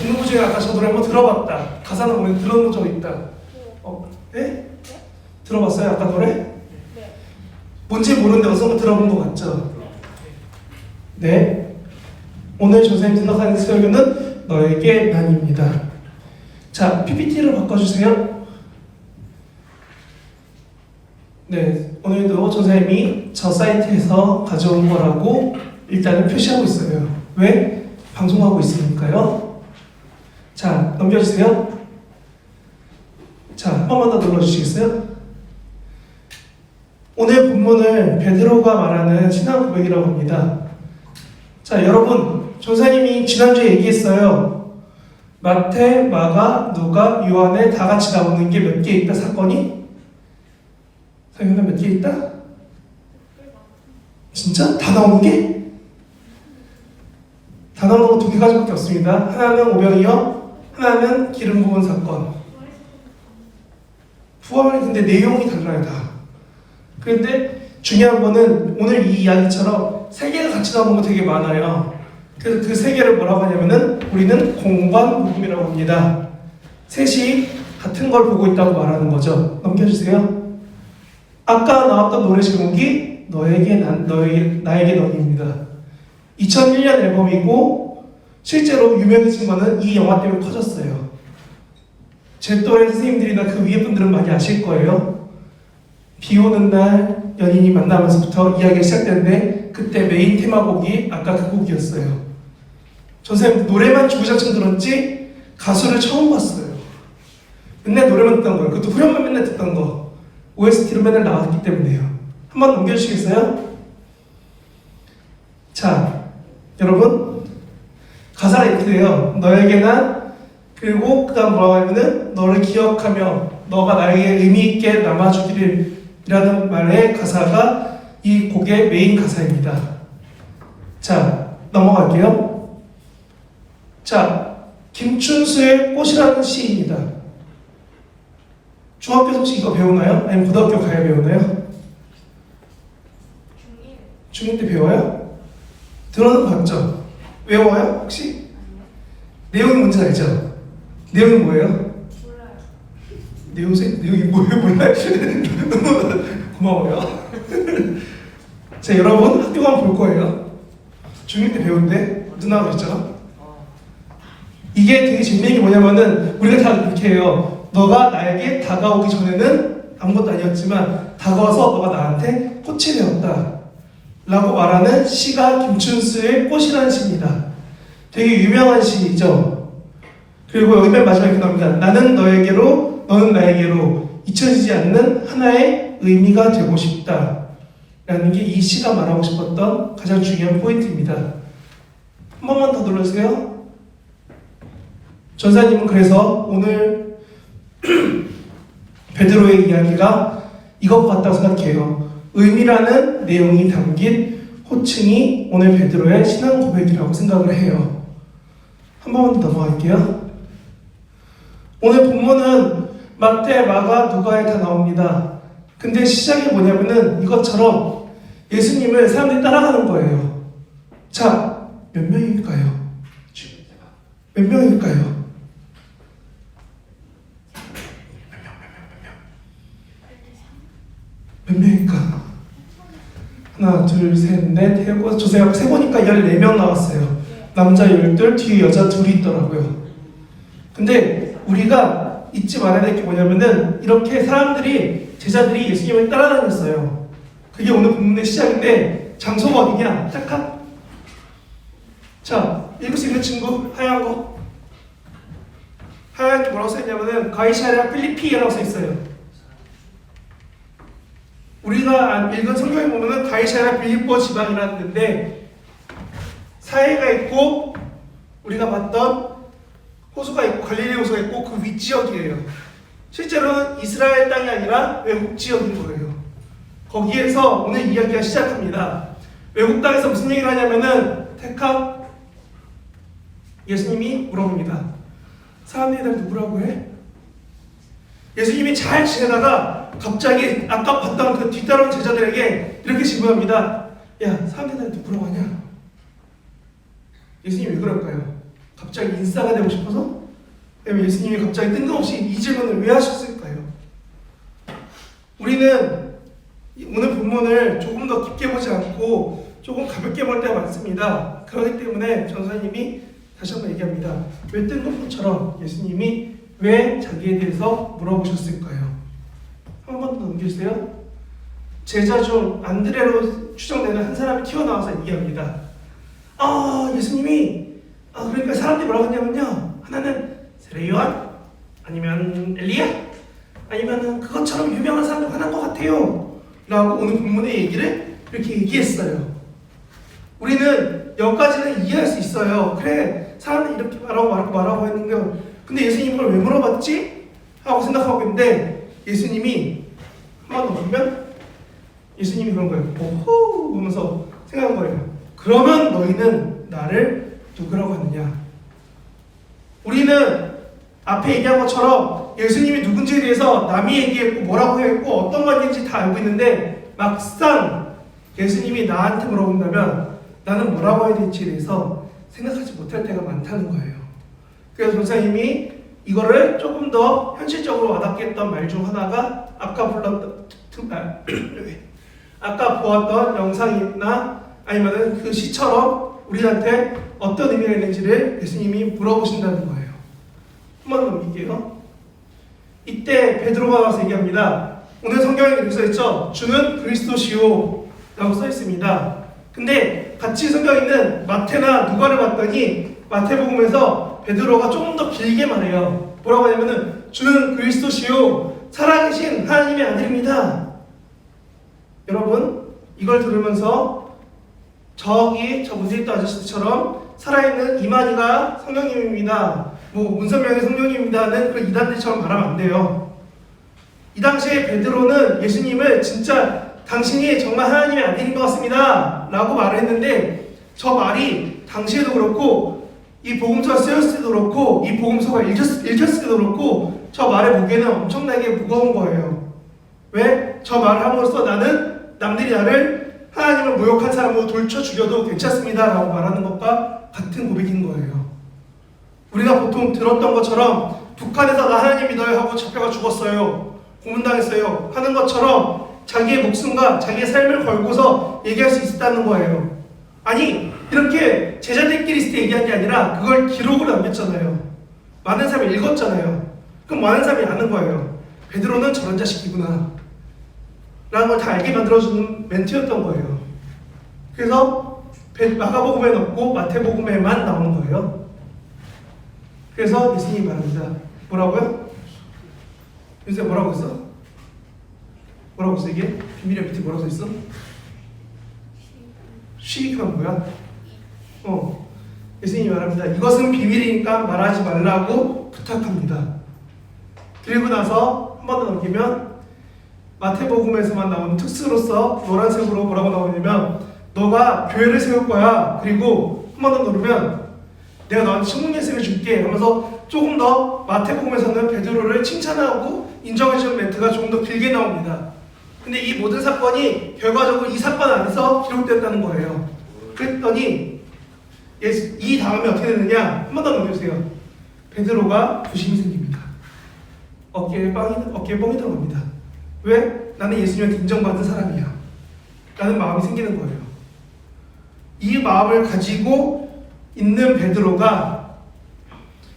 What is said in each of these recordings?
중국어 중에 아까 저 노래 한번 들어봤다. 가사는 오늘 들어본 적 있다. 어, 예? 들어봤어요 아까 노래? 네. 뭔지 모르는데 어디서 들어본 것 같죠? 네. 오늘 조사님 생각하는 설교는 너에게 반입니다. 자, PPT로 바꿔주세요. 네, 오늘도 조사님이 저 사이트에서 가져온 거라고 일단은 표시하고 있어요. 왜? 방송하고 있으니까요. 자, 넘겨주세요. 자, 한 번만 더 눌러주시겠어요? 오늘 본문을 베드로가 말하는 신앙 고백이라고 합니다. 자, 여러분, 조사님이 지난주에 얘기했어요. 마태, 마가, 누가, 요한에 다 같이 나오는 게 몇 개 있다 사건이? 사건이 몇개 있다? 진짜? 다 나오는 게? 다 나오는 거두 개가지밖에 없습니다. 하나는 오병이어, 하나는 기름 부은 사건. 부활이 근데 내용이 달라요 다. 그런데 중요한 거는 오늘 이 이야기처럼 세 개가 같이 나오는 거 되게 많아요. 그래서 그 세 개를 뭐라고 하냐면은 우리는 공관 복음이라고 합니다. 셋이 같은 걸 보고 있다고 말하는 거죠. 넘겨주세요. 아까 나왔던 노래 제목이 너에게 난 너에게 나에게 너입니다. 2001년 앨범이고 실제로 유명해진 거는 이 영화 때문에 커졌어요. 제 또래 선생님들이나 그 위에 분들은 많이 아실 거예요. 비 오는 날 연인이 만나면서부터 이야기가 시작되는데 그때 메인 테마곡이 아까 그 곡이었어요. 저 선생님 노래만 주구장창 들었지 가수를 처음 봤어요. 맨날 노래만 듣던 거예요. 그것도 후렴만 맨날 듣던 거. OST로 맨날 나왔기 때문에요. 한번 넘겨주시겠어요? 자, 여러분 가사가 이렇게 돼요. 너에게 난 그리고 그다음 뭐라고 하면은 너를 기억하며 너가 나에게 의미 있게 남아주기를이라는 말의 가사가 이 곡의 메인 가사입니다. 자 넘어갈게요. 자 김춘수의 꽃이라는 시입니다. 중학교 혹시 이거 배우나요? 아니면 고등학교 가야 배우나요? 중일. 중1 때 배워요? 들어는 봤죠? 외워요? 혹시? 내용이 뭔지 알죠? 내용이 뭐예요? 몰라요. 내용 생 내용이 뭐예요? 몰라요. 고마워요. 자 여러분 학교 가면 볼 거예요. 중1 때 배운데 누나가 그랬죠? 이게 되게 재밌는 게 뭐냐면은 우리가 다 이렇게 해요. 너가 나에게 다가오기 전에는 아무것도 아니었지만 다가와서 너가 나한테 꽃이 되었다. 라고 말하는 시가 김춘수의 꽃이라는 시입니다. 되게 유명한 시이죠. 그리고 여기 맨 마지막에 나옵니다. 나는 너에게로, 너는 나에게로 잊혀지지 않는 하나의 의미가 되고 싶다. 라는 게 이 시가 말하고 싶었던 가장 중요한 포인트입니다. 한 번만 더 눌러주세요. 전사님은 그래서 오늘 베드로의 이야기가 이것 같다고 생각해요. 의미라는 내용이 담긴 호칭이 오늘 베드로의 신앙 고백이라고 생각을 해요. 한 번만 더 넘어갈게요. 오늘 본문은 마태, 마가, 누가에 다 나옵니다. 근데 시작이 뭐냐면은 이것처럼 예수님을 사람들이 따라가는 거예요. 자, 몇 명일까요? 몇 명일까요? 몇 명일까? 하나, 둘, 셋, 넷, 해고 조세요. 세 보니까 14명 나왔어요. 남자 12, 뒤에 여자 둘이 있더라고요. 근데 우리가 잊지 말아야 될 게 뭐냐면은 이렇게 사람들이 제자들이 예수님을 따라다녔어요. 그게 오늘 본문의 시작인데 장소가 어디냐? 잠깐. 자, 읽을 수 있는 친구 하얀 거. 하얀 게 뭐라고 써있냐면은 가이샤랴 필리피라고 써 있어요. 우리가 읽은 성경에 보면은 가이샤랴 빌립보 지방이라는 데인데 사해가 있고 우리가 봤던 호수가 있고 갈릴리 호수가 있고 그 윗지역이에요. 실제로는 이스라엘 땅이 아니라 외국 지역인 거예요. 거기에서 오늘 이야기가 시작합니다. 외국 땅에서 무슨 얘기를 하냐면은 택합 예수님이 물어봅니다. 사람들이 날 누구라고 해? 예수님이 잘 지내다가 갑자기 아까 봤던 그 뒤따라온 제자들에게 이렇게 질문합니다. 야, 누구라고 하냐? 예수님이 왜 그럴까요? 갑자기 인싸가 되고 싶어서? 아니면 예수님이 갑자기 뜬금없이 이 질문을 왜 하셨을까요? 우리는 이 오늘 본문을 조금 더 깊게 보지 않고 조금 가볍게 볼 때가 많습니다. 그렇기 때문에 전사님이 다시 한번 얘기합니다. 왜 뜬금포처럼 예수님이 왜 자기에 대해서 물어보셨을까요? 한 번 더 넘겨주세요. 제자 중 안드레로 추정되는 한 사람이 튀어나와서 얘기합니다. 아 예수님이 아 그러니까 사람들이 뭐라고 했냐면요 하나는 세례요한 아니면 엘리야 아니면은 그것처럼 유명한 사람 중 하나인 것 같아요 라고 오늘 본문의 얘기를 이렇게 얘기했어요 우리는 여기까지는 이해할 수 있어요 그래 사람들이 이렇게 말하고 말하고 말하고 했는데 근데 예수님 이걸 왜 물어봤지? 하고 생각하고 있는데 예수님이 더 보면 예수님이 그런 거예요 오호 하면서 생각한 거예요 그러면 너희는 나를 누구라고 하느냐? 우리는 앞에 얘기한 것처럼 예수님이 누군지에 대해서 남이 얘기했고 뭐라고 했고 어떤 관계인지 다 알고 있는데 막상 예수님이 나한테 물어본다면 나는 뭐라고 해야 될지에 대해서 생각하지 못할 때가 많다는 거예요. 그래서 전사님이 이거를 조금 더 현실적으로 와닿게 했던 말 중 하나가 아까 불렀던 아, 아까 보았던 영상이나 아니면은 그 시처럼 우리한테 어떤 의미가 있는지를 예수님이 물어보신다는 거예요. 한번 넘길게요. 이때 베드로가 와서 얘기합니다. 오늘 성경에 이렇게 써 있죠. 주는 그리스도시오 라고 써 있습니다. 근데 같이 성경에 있는 마태나 누가를 봤더니 마태복음에서 베드로가 조금 더 길게 말해요. 뭐라고 하냐면은 주는 그리스도시요 살아계신 하나님의 아들입니다. 여러분 이걸 들으면서 저기 저 문제 있던 아저씨처럼 살아있는 이만희가 성령님입니다. 뭐 문선명이 성령님입니다는 그 이단들처럼 말하면 안 돼요. 이 당시에 베드로는 예수님을 진짜 당신이 정말 하나님의 아들인 것 같습니다. 라고 말을 했는데 저 말이 당시에도 그렇고 이 복음서가 쓰였을 때도 그렇고 이 복음서가 읽혔, 읽혔을 때도 그렇고 저 말의 무게는 엄청나게 무거운 거예요. 왜? 저 말을 함으로써 나는 남들이 나를 하나님을 모욕한 사람으로 돌쳐 죽여도 괜찮습니다. 라고 말하는 것과 같은 고백인 거예요. 우리가 보통 들었던 것처럼 북한에서 나 하나님 믿어요 하고 잡혀가 죽었어요. 고문당했어요. 하는 것처럼 자기의 목숨과 자기의 삶을 걸고서 얘기할 수 있었다는 거예요. 아니, 이렇게 제자들끼리 얘기한 게 아니라 그걸 기록으로 남겼잖아요. 많은 사람이 읽었잖아요. 그럼 많은 사람이 아는 거예요. 베드로는 저런 자식이구나. 라는 걸 다 알게 만들어주는 멘트였던 거예요. 그래서 마가복음에 넣고 마태복음에만 나오는 거예요. 그래서 예수님이 말합니다. 뭐라고요? 요새 뭐라고 했어? 뭐라고 했어 이게? 비밀의 밑에 뭐라고 써있어? 쉬익한 뭐야? 어. 예수님이 말합니다. 이것은 비밀이니까 말하지 말라고 부탁합니다. 그리고 나서 한 번 더 넘기면 마태복음에서만 나오는 특수로서 노란색으로 뭐라고 나오냐면 너가 교회를 세울 거야. 그리고 한 번 더 누르면 내가 너한테 천국 예수를 줄게 하면서 조금 더 마태복음에서는 베드로를 칭찬하고 인정해주는 멘트가 조금 더 길게 나옵니다. 근데 이 모든 사건이 결과적으로 이 사건 안에서 기록됐다는 거예요. 그랬더니 예수, 이 다음에 어떻게 되느냐? 한 번 더 넘겨주세요. 베드로가 부심이 생깁니다. 어깨에 빵이, 어깨에 뻥이 들어갑니다. 왜? 나는 예수님한테 인정받은 사람이야. 라는 마음이 생기는 거예요. 이 마음을 가지고 있는 베드로가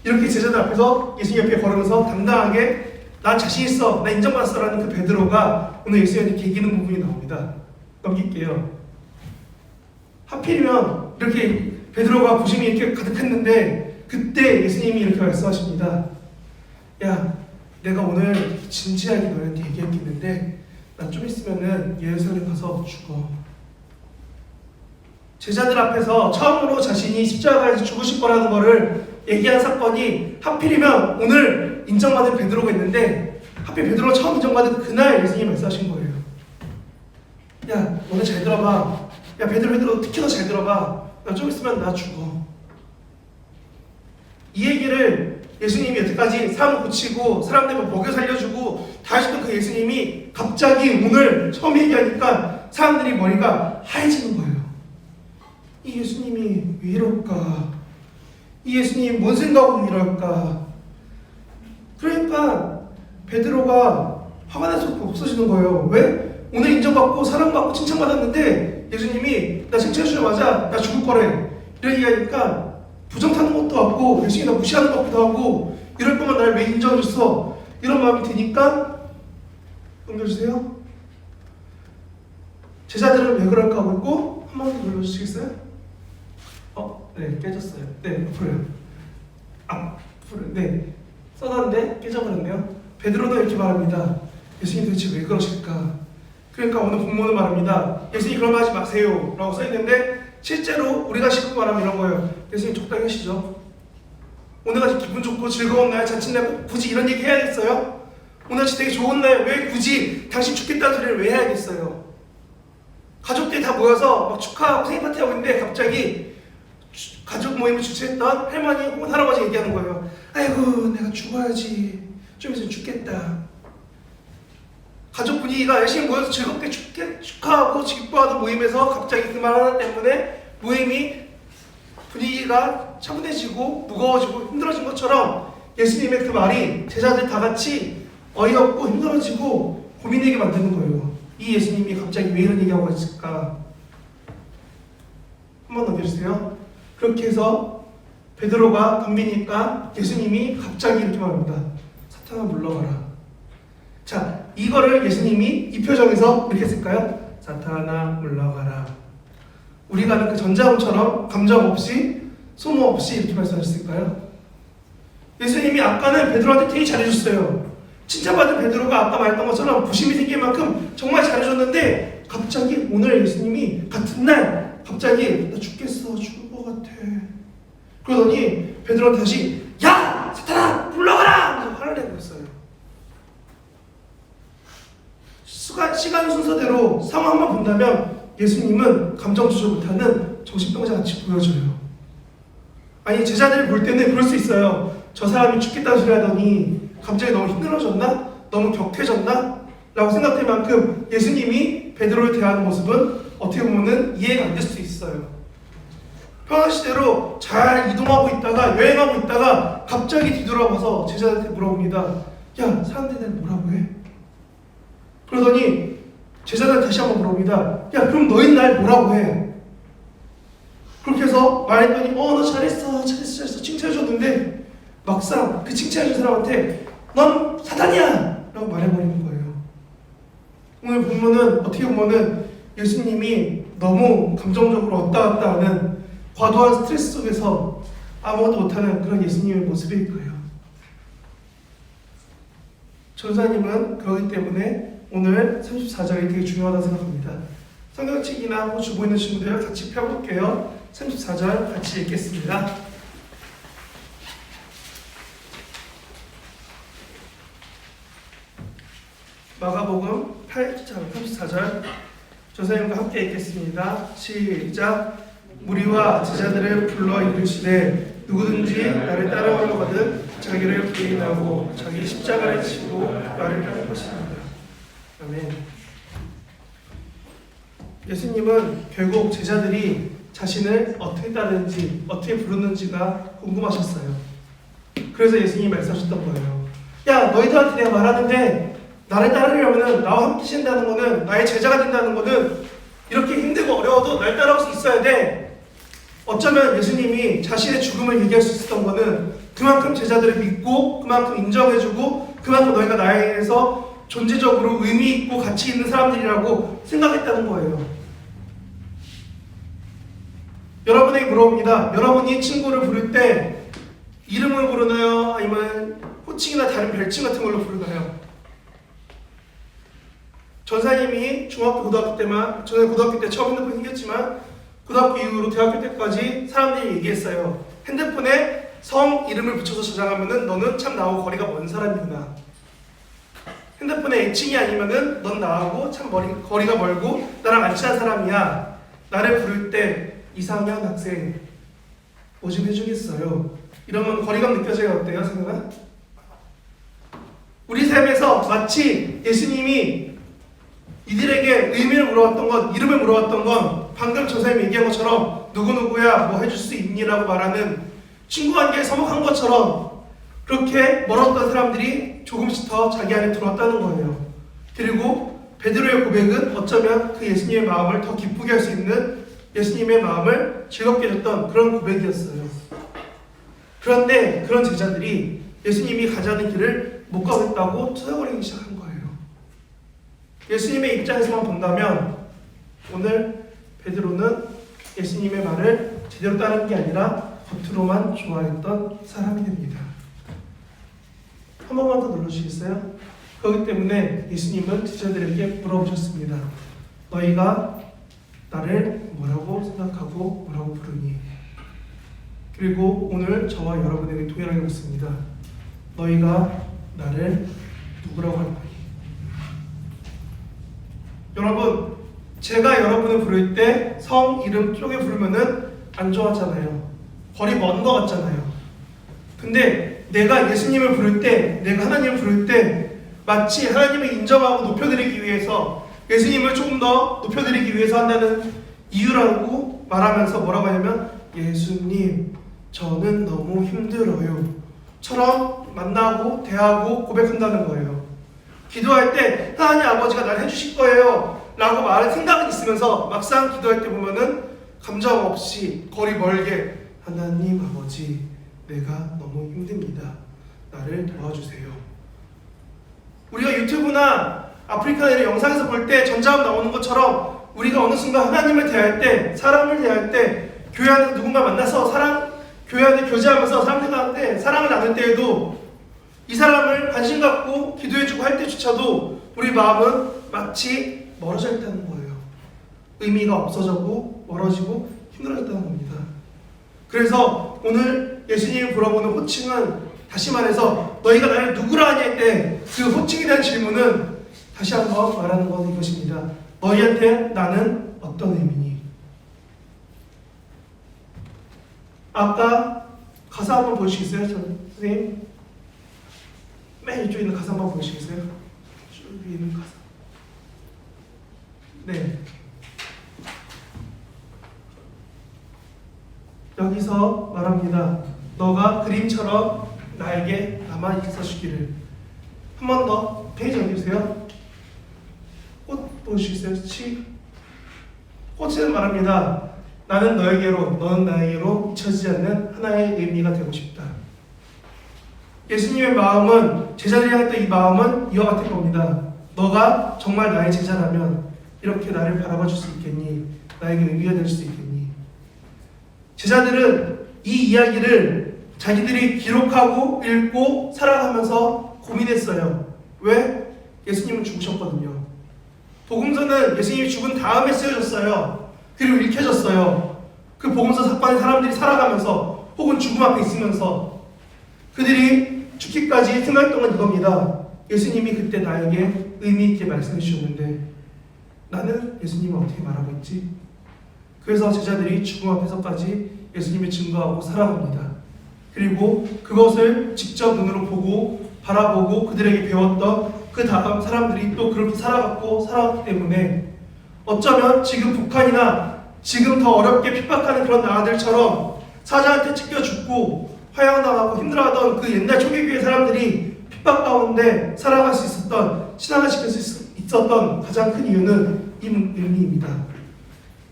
이렇게 제자들 앞에서 예수님 옆에 걸으면서 당당하게 나 자신 있어, 나 인정받았어 라는 그 베드로가 오늘 예수님한테 개기는 부분이 나옵니다. 넘길게요. 하필이면 이렇게 베드로가 부심이 이렇게 가득했는데 그때 예수님이 이렇게 말씀하십니다. 야, 내가 오늘 진지하게 너한테 얘기했겠는데 나 좀 있으면은 예루살렘 가서 죽어. 제자들 앞에서 처음으로 자신이 십자가에서 죽으실 거라는 거를 얘기한 사건이 하필이면 오늘 인정받은 베드로가 있는데 하필 베드로가 처음 인정받은 그날 예수님이 말씀하신 거예요. 야, 오늘 잘 들어봐. 야, 베드로, 베드로 특히 너 잘 들어봐. 나 좀 있으면 나 죽어. 이 얘기를 예수님이 여태까지 삶 고치고 사람들 먹여 살려주고 다 하셨던 그 예수님이 갑자기 오늘 처음 얘기하니까 사람들이 머리가 하얘지는 거예요. 이 예수님이 왜 이럴까? 이 예수님 뭔 생각으로 이럴까? 그러니까 베드로가 화가 나서 없어지는 거예요. 왜? 오늘 인정받고 사랑받고 칭찬받았는데 예수님이 나 칭찬해주자마자 나 죽을 거래. 이런 얘기하니까 부정 타는 것도 같고 예수님이 나 무시하는 것 같기도 하고 이럴 거면 날 왜 인정해줬어? 이런 마음이 드니까 넘겨주세요. 제자들은 왜 그럴까 하고 있고 한 번 더 눌러주시겠어요? 어, 네 깨졌어요. 네 앞으로요. 앞으로 네 써놨는데 깨져버렸네요. 베드로도 이렇게 말합니다. 예수님 도대체 왜 그러실까? 그러니까 오늘 본문은 말합니다. 예수님 그런 말 하지 마세요. 라고 써있는데 실제로 우리가 시고 말하면 이런 거예요. 예수님 적당히 하시죠. 오늘같이 기분 좋고 즐거운 날, 자칫날 굳이 이런 얘기 해야겠어요? 오늘같이 되게 좋은 날 왜 굳이 당신 죽겠다는 소리를 왜 해야겠어요? 가족들이 다 모여서 막 축하하고 생일 파티 하고 있는데 갑자기 주- 가족 모임을 주최했던 할머니 혹은 할아버지 얘기하는 거예요. 아이고 내가 죽어야지. 좀 있으면 죽겠다. 가족 분위기가 열심히 모여서 즐겁게 축하하고 기뻐하던 모임에서 갑자기 그 말 하나 때문에 모임이 분위기가 차분해지고 무거워지고 힘들어진 것처럼 예수님의 그 말이 제자들 다 같이 어이없고 힘들어지고 고민되게 만드는 거예요. 이 예수님이 갑자기 왜 이런 얘기하고 있을까? 한번 넘겨주세요. 그렇게 해서 베드로가 덤비니까 예수님이 갑자기 이렇게 말합니다. 사탄아 물러가라. 자, 이거를 예수님이 이 표정에서 이렇게 했을까요? 사탄아 물러가라. 우리가 아는 그 전자음처럼 감정 없이 소모 없이 이렇게 말씀하셨을까요? 예수님이 아까는 베드로한테 되게 잘해줬어요. 칭찬받은 베드로가 아까 말했던 것처럼 부심이 생길 만큼 정말 잘해줬는데 갑자기 오늘 예수님이 같은 날 갑자기 나 죽겠어 죽을 것 같아 그러더니 베드로한테 다시 야 사탄아 하면서 화를 내고 있어요. 시간 순서대로 상황만 본다면 예수님은 감정 조절 못하는 정신병자 같이 보여져요. 아니 제자들이 볼 때는 그럴 수 있어요. 저 사람이 죽겠다는 소리 하더니 갑자기 너무 힘들어졌나? 너무 격해졌나? 라고 생각될 만큼 예수님이 베드로를 대하는 모습은 어떻게 보면 이해가 안 될 수도 있어요. 평화시대로 잘 이동하고 있다가 여행하고 있다가 갑자기 뒤돌아봐서 제자들한테 물어봅니다. 야 사람들이 날 뭐라고 해? 그러더니 제자들 다시 한번 물어봅니다. 야 그럼 너희 날 뭐라고 해? 그렇게 해서 말했더니 어 너 잘했어 잘했어 잘했어 칭찬해줬는데 막상 그 칭찬해준 사람한테 넌 사탄이야 라고 말해버리는 거예요. 오늘 보면은 어떻게 보면은 예수님이 너무 감정적으로 왔다 갔다 하는 과도한 스트레스 속에서 아무것도 못하는 그런 예수님의 모습일 거예요. 전사님은 그렇기 때문에 오늘 34절이 되게 중요하다고 생각합니다. 성경책이나 혹 주보 있는 친구들 같이 펴볼게요. 34절 같이 읽겠습니다. 마가복음 8장 34절 조사님과 함께 읽겠습니다. 시작 무리와 제자들을 불러 이르시되 누구든지 나를 따라오려거든 자기를 부인하고 자기 십자가를 지고 나를 따를 것입니다. 아멘. 예수님은 결국 제자들이 자신을 어떻게 따르는지 어떻게 부르는지가 궁금하셨어요. 그래서 예수님이 말씀하셨던 거예요. 야 너희들한테 내가 말하는데 나를 따르려면 나와 함께 신다는 거는 나의 제자가 된다는 거는 이렇게 힘들고 어려워도 날 따라올 수 있어야 돼. 어쩌면 예수님이 자신의 죽음을 얘기할 수 있었던 거는 그만큼 제자들을 믿고 그만큼 인정해주고 그만큼 너희가 나에게서 존재적으로 의미 있고 가치 있는 사람들이라고 생각했다는 거예요. 여러분에게 물어봅니다. 여러분이 친구를 부를 때 이름을 부르나요? 아니면 호칭이나 다른 별칭 같은 걸로 부르나요? 전사님이 중학교, 고등학교 때만, 저는 고등학교 때 처음 핸드폰 생겼지만, 고등학교 이후로 대학교 때까지 사람들이 얘기했어요. 핸드폰에 성 이름을 붙여서 저장하면은 너는 참 나하고 거리가 먼 사람이구나. 핸드폰에 애칭이 아니면은 넌 나하고 참 머리, 거리가 멀고 나랑 안 친한 사람이야. 나를 부를 때 이상현 학생 뭐좀 해주겠어요. 이러면 거리감 느껴져요. 어때요, 생각은? 우리 삶에서 마치 예수님이 이들에게 의미를 물어봤던 건, 이름을 물어봤던 건 방금 저 사람이 얘기한 것처럼 누구누구야 뭐 해줄 수 있니라고 말하는 친구 관계에 서먹한 것처럼 그렇게 멀었던 사람들이 조금씩 더 자기 안에 들어왔다는 거예요. 그리고 베드로의 고백은 어쩌면 그 예수님의 마음을 더 기쁘게 할 수 있는 예수님의 마음을 즐겁게 해줬던 그런 고백이었어요. 그런데 그런 제자들이 예수님이 가자는 길을 못 가겠다고 투덜거리기 시작한 거예요. 예수님의 입장에서만 본다면 오늘 베드로는 예수님의 말을 제대로 따르는 게 아니라 겉으로만 좋아했던 사람이 됩니다. 한 번만 더 눌러주시겠어요? 그렇기 때문에 예수님은 제자들에게 물어보셨습니다. 너희가 나를 뭐라고 생각하고 뭐라고 부르니? 그리고 오늘 저와 여러분에게 동일하게 묻습니다. 너희가 나를 누구라고 할 거니? 여러분, 제가 여러분을 부를 때 성 이름 쪼개 부르면은 안 좋아하잖아요. 거리 먼 거 같잖아요. 근데 내가 예수님을 부를 때, 내가 하나님을 부를 때 마치 하나님을 인정하고 높여드리기 위해서 예수님을 조금 더 높여드리기 위해서 한다는 이유라고 말하면서 뭐라고 하냐면 예수님 저는 너무 힘들어요. 처럼 만나고 대하고 고백한다는 거예요. 기도할 때 하나님 아버지가 날 해주실 거예요. 라고 말할 생각은 있으면서 막상 기도할 때 보면은 감정 없이 거리 멀게 하나님 아버지 내가 너무 힘듭니다 나를 도와주세요 우리가 유튜브나 아프리카의 영상에서 볼 때 전자음 나오는 것처럼 우리가 어느 순간 하나님을 대할 때, 사람을 대할 때, 교회 안에서 누군가 만나서 사랑, 교회 안에 교제하면서 사람들한테 사랑을 나눌 때에도 이 사람을 관심 갖고 기도해주고 할 때조차도 우리 마음은 마치 멀어져 있다는 거예요. 의미가 없어지고 멀어지고 힘들어졌다는 겁니다. 그래서 오늘 예수님이 물어보는 호칭은 다시 말해서 너희가 나를 누구라 하냐 할때 그 호칭에 대한 질문은 다시 한번 말하는 건 이것입니다. 너희한테 나는 어떤 의미니? 아까 가사 한번 보시겠어요, 선생님? 맨 이쪽에 있는 가사 한번 보시겠어요? 쭉 위에 있는 가사. 네. 여기서 말합니다. 너가 그림처럼 나에게 남아 있어주기를. 한 번 더 페이지 넘겨주세요. 꽃 보시겠어요? 치. 꽃은 말합니다. 나는 너에게로, 너는 나에게로 잊혀지지 않는 하나의 의미가 되고 싶다. 예수님의 마음은 제자들이 했던 이 마음은 이와 같을 겁니다. 너가 정말 나의 제자라면 이렇게 나를 바라봐 줄 수 있겠니? 나에게 의미가 될 수 있겠니? 제자들은 이 이야기를 자기들이 기록하고 읽고 살아가면서 고민했어요. 왜? 예수님은 죽으셨거든요. 복음서는 예수님이 죽은 다음에 쓰여졌어요. 그리고 읽혀졌어요. 그 복음서 사건에 사람들이 살아가면서 혹은 죽음 앞에 있으면서 그들이 죽기까지 생각했던 건 이겁니다. 예수님이 그때 나에게 의미 있게 말씀해 주셨는데 나는 예수님을 어떻게 말하고 있지? 그래서 제자들이 죽음 앞에서까지 예수님을 증거하고 살아갑니다. 그리고 그것을 직접 눈으로 보고 바라보고 그들에게 배웠던 그 다음 사람들이 또 그렇게 살아갔고 살아왔기 때문에 어쩌면 지금 북한이나 지금 더 어렵게 핍박하는 그런 나라들처럼 사자한테 찢겨 죽고 화양당하고 힘들어하던 그 옛날 초기교회 사람들이 핍박 가운데 살아갈 수 있었던 신앙을 지킬 수 있었던 가장 큰 이유는 이 의미입니다.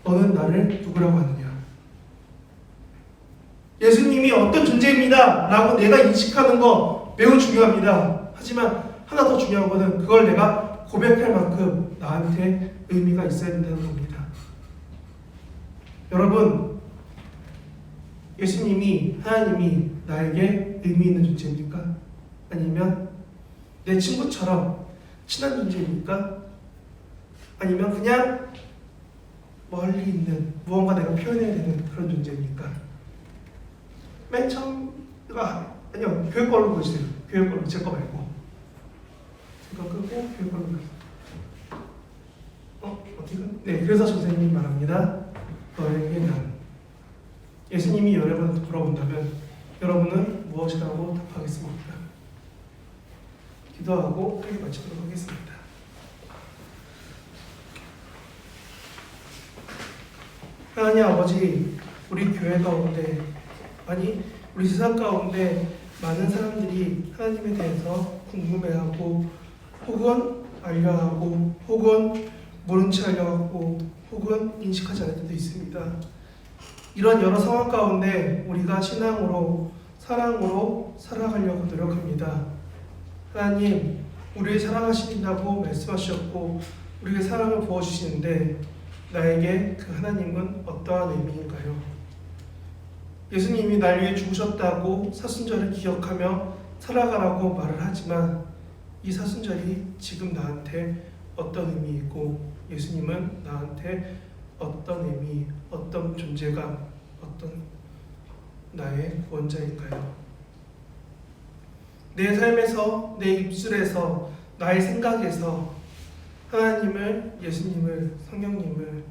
너는 나를 누구라고 하느냐? 예수님이 어떤 존재입니다. 라고 내가 인식하는 거 매우 중요합니다. 하지만 하나 더 중요한 거는 그걸 내가 고백할 만큼 나한테 의미가 있어야 된다는 겁니다. 여러분, 예수님이, 하나님이 나에게 의미 있는 존재입니까? 아니면 내 친구처럼 친한 존재입니까? 아니면 그냥 멀리 있는 무언가 내가 표현해야 되는 그런 존재입니까? 맨 처음, 아, 아니요, 교회 걸로 보시세요. 교회 걸로, 제 거 말고. 제거 끄고 교회 걸로 보세요. 어, 어디가? 네, 그래서 선생님이 말합니다. 너에게 난. 예수님이 여러분한테 물어본다면 여러분은 무엇이라고 답하겠습니까? 기도하고 회의 마치도록 하겠습니다. 하나님 아버지, 우리 교회 가운데 아니 우리 세상 가운데 많은 사람들이 하나님에 대해서 궁금해하고 혹은 알려 하고 혹은 모른 체 하려고 혹은 인식하지 않을 때도 있습니다. 이런 여러 상황 가운데 우리가 신앙으로 사랑으로 살아가려고 노력합니다. 하나님, 우리를 사랑하신다고 말씀하셨고 우리에게 사랑을 부어주시는데 나에게 그 하나님은 어떠한 의미인가요? 예수님이 날 위해 죽으셨다고 사순절을 기억하며 살아가라고 말을 하지만 이 사순절이 지금 나한테 어떤 의미이고 예수님은 나한테 어떤 의미, 어떤 존재가, 어떤 나의 구원자인가요? 내 삶에서, 내 입술에서, 나의 생각에서 하나님을, 예수님을, 성령님을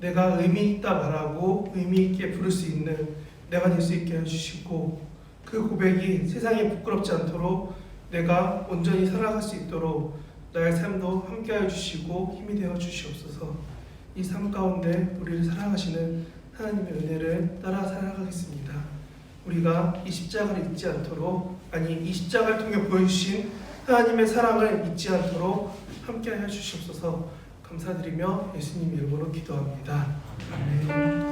내가 의미 있다 말하고 의미 있게 부를 수 있는 내가 될 수 있게 해주시고 그 고백이 세상에 부끄럽지 않도록 내가 온전히 살아갈 수 있도록 나의 삶도 함께하여 주시고 힘이 되어 주시옵소서. 이 삶 가운데 우리를 사랑하시는 하나님의 은혜를 따라 살아가겠습니다. 우리가 이 십자가를 잊지 않도록 아니 이 십자가를 통해 보여주신 하나님의 사랑을 잊지 않도록 함께하여 주시옵소서. 감사드리며 예수님 이름으로 기도합니다. 아멘.